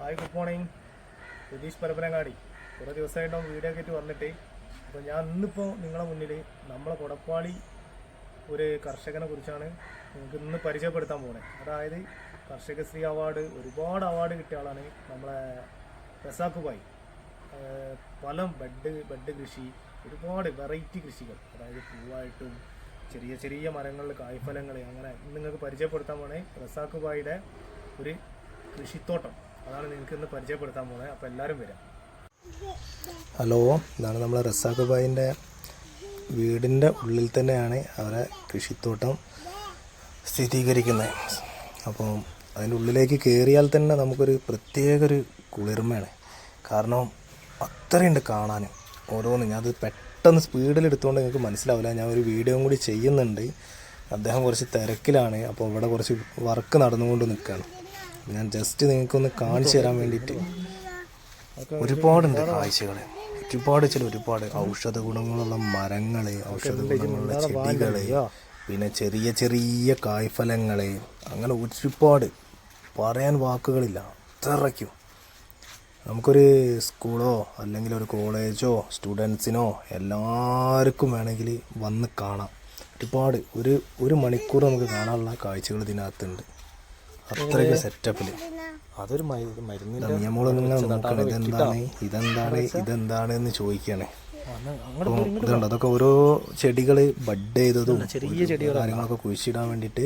Hi good morning. Ratheesh Parappanangadi. കുറേ ദിവസമായിട്ടും video കയറ്റി വന്നിട്ട്. അപ്പോൾ ഞാൻ ഇന്നിപ്പോൾ നിങ്ങളെ മുന്നിൽ നമ്മളെ കൊടപ്പാളി ഒരു കർഷകനെ കുറിച്ചാണ് നിങ്ങൾക്ക് ഇന്ന് പരിചയപ്പെടുത്താൻ പോകുന്നത് അതായത് കർഷകശ്രീ അവാർഡ് ഒരുപാട് അവാർഡ് കിട്ടിയ ആളാണ് നമ്മളെ റസാഖ് ഭായ് പല ബെഡ് ബെഡ് കൃഷി ഒരുപാട് വെറൈറ്റി കൃഷികൾ. അതായത് പൂവായിട്ടും ചെറിയ ചെറിയ മരങ്ങളിൽ കായ്ഫലങ്ങൾ അങ്ങനെ നിങ്ങൾക്ക് പരിചയപ്പെടുത്താൻ പോണേ റസാഖ് ഭായിയുടെ ഒരു കൃഷിത്തോട്ടം. അതാണ് നിങ്ങൾക്ക് ഇന്ന് പരിചയപ്പെടുത്താൻ പോകുന്നത് അപ്പോൾ എല്ലാവരും വരാം. ഹലോ ഇതാണ് നമ്മളെ റസാഖ് ഭായിന്റെ വീടിന്റെ ഉള്ളിൽ തന്നെയാണ് അവരെ കൃഷിത്തോട്ടം സ്ഥിരീകരിക്കുന്നത് അപ്പോൾ അതിന്റെ ഉള്ളിലേക്ക് കയറിയാൽ തന്നെ നമുക്കൊരു പ്രത്യേക ഒരു കുളിർമയാണ്. കാരണം അത്രയുണ്ട് കാണാൻ ഓരോന്ന് ഞാൻ അത് പെട്ടെന്ന് സ്പീഡിൽ എടുത്തുകൊണ്ട് നിങ്ങൾക്ക് മനസ്സിലാവില്ല. ഞാൻ ഒരു വീഡിയോ കൂടി ചെയ്യുന്നുണ്ട്. അദ്ദേഹം കുറച്ച് തിരക്കിലാണ്. അപ്പോൾ ഇവിടെ കുറച്ച് വർക്ക് നടന്നുകൊണ്ട് നിൽക്കുകയാണ്. ഞാൻ ജസ്റ്റ് നിങ്ങൾക്കൊന്ന് കാണിച്ചു തരാൻ വേണ്ടിയിട്ട്. ഒരുപാടുണ്ട് കാഴ്ചകൾ ഒരുപാട് ചില ഒരുപാട് ഔഷധ ഗുണങ്ങളുള്ള മരങ്ങൾ ഔഷധ ഗുണങ്ങളുള്ള ചെടികൾ പിന്നെ ചെറിയ ചെറിയ കായ്ഫലങ്ങൾ അങ്ങനെ ഒരുപാട്. പറയാൻ വാക്കുകളില്ല. അത്രയ്ക്കും. നമുക്കൊരു സ്കൂളോ അല്ലെങ്കിൽ ഒരു കോളേജോ സ്റ്റുഡൻസിനോ എല്ലാവർക്കും വേണമെങ്കിൽ വന്ന് കാണാം. ഒരുപാട്. ഒരു ഒരു മണിക്കൂർ നമുക്ക് കാണാനുള്ള കാഴ്ചകൾ ഇതിനകത്തുണ്ട്. അത്രയ്ക്ക് സെറ്റപ്പിൽ അതൊരു മരുന്നിന്റെ നോക്കണം ഇതെന്താണ്? ഇതെന്താണ്? ഇതെന്താണ് എന്ന് ചോദിക്കുകയാണ് ഇതുണ്ട്. അതൊക്കെ ഓരോ ചെടികൾ ബഡ് ചെയ്തതും ചെറിയ ചെടികൾ കാര്യങ്ങളൊക്കെ കുഴിച്ചിടാൻ വേണ്ടിയിട്ട്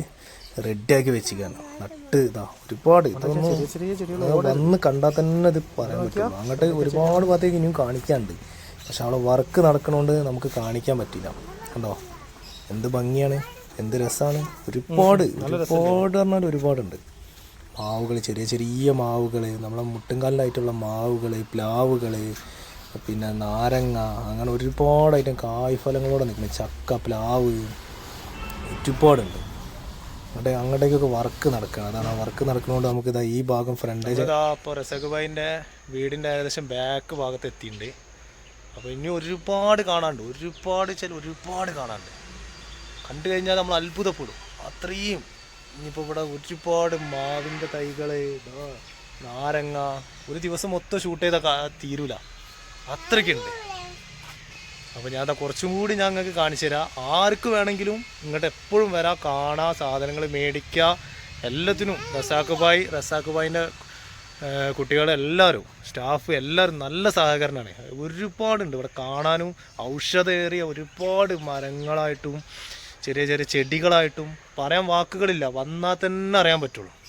റെഡിയാക്കി വെച്ചിരിക്കുകയാണ്. നട്ട് ഇതാ ഒരുപാട് ഇതൊന്നും വന്ന് കണ്ടാൽ തന്നെ ഇത് പറയാൻ പറ്റുള്ളൂ. അങ്ങോട്ട് ഒരുപാട് ഭാഗത്തേക്ക് ഇനിയും കാണിക്കാണ്ട് പക്ഷെ അവിടെ വർക്ക് നടക്കണോണ്ട് നമുക്ക് കാണിക്കാൻ പറ്റില്ല. കണ്ടോ? എന്ത് ഭംഗിയാണ്? എന്ത് രസമാണ്? ഒരുപാട് ഒരുപാട് പറഞ്ഞാൽ ഒരുപാടുണ്ട്. മാവുകൾ ചെറിയ ചെറിയ മാവുകൾ നമ്മളെ മുട്ടുംകാലിലായിട്ടുള്ള മാവുകൾ പ്ലാവുകൾ പിന്നെ നാരങ്ങ അങ്ങനെ ഒരുപാട് ഐറ്റം കായ്ഫലങ്ങളോടെ നിൽക്കുന്നത് ചക്ക പ്ലാവ് ഒരുപാടുണ്ട്. അങ്ങോട്ട് അങ്ങോട്ടേക്കൊക്കെ വർക്ക് നടക്കുകയാണ് അതാണ് ആ വർക്ക് നടക്കുന്നതുകൊണ്ട് നമുക്ക് ഇതാ ഈ ഭാഗം ഫ്രണ്ടേജ് ഇതാ അപ്പോൾ റസഗുബായിന്റെ വീടിന്റെ ഏകദേശം ബാക്ക് ഭാഗത്ത് എത്തിയിട്ടുണ്ട്. അപ്പോൾ ഇനി ഒരുപാട് കാണാണ്ട് ഒരുപാട് ചില ഒരുപാട് കാണാണ്ട് കണ്ടു കഴിഞ്ഞാൽ നമ്മൾ അത്ഭുതപ്പെടും. അത്രയും ഇനിയിപ്പോൾ ഇവിടെ ഒരുപാട് മാവിന്റെ തൈകൾ നാരങ്ങ ഒരു ദിവസം മൊത്തം ഷൂട്ട് ചെയ്ത തീരൂല. അത്രയ്ക്കുണ്ട്. അപ്പോൾ ഞാൻ അതാ കുറച്ചും കൂടി ഞാൻ നിങ്ങൾക്ക് കാണിച്ചു തരാം. ആർക്ക് വേണമെങ്കിലും ഇങ്ങോട്ട് എപ്പോഴും വരാം കാണാം സാധനങ്ങൾ മേടിക്കുക എല്ലാത്തിനും റസാഖ് ബായ് റസാഖ് ബായിന്റെ കുട്ടികളെല്ലാവരും സ്റ്റാഫ് എല്ലാവരും നല്ല സഹകരണമാണ് ഒരുപാടുണ്ട് ഇവിടെ കാണാനും. ഔഷധേറിയ ഒരുപാട് മരങ്ങളായിട്ടും ചെറിയ ചെറിയ ചെടികളായിട്ടും പറയാൻ വാക്കുകളില്ല. വന്നാൽ തന്നെ അറിയാൻ പറ്റുള്ളൂ.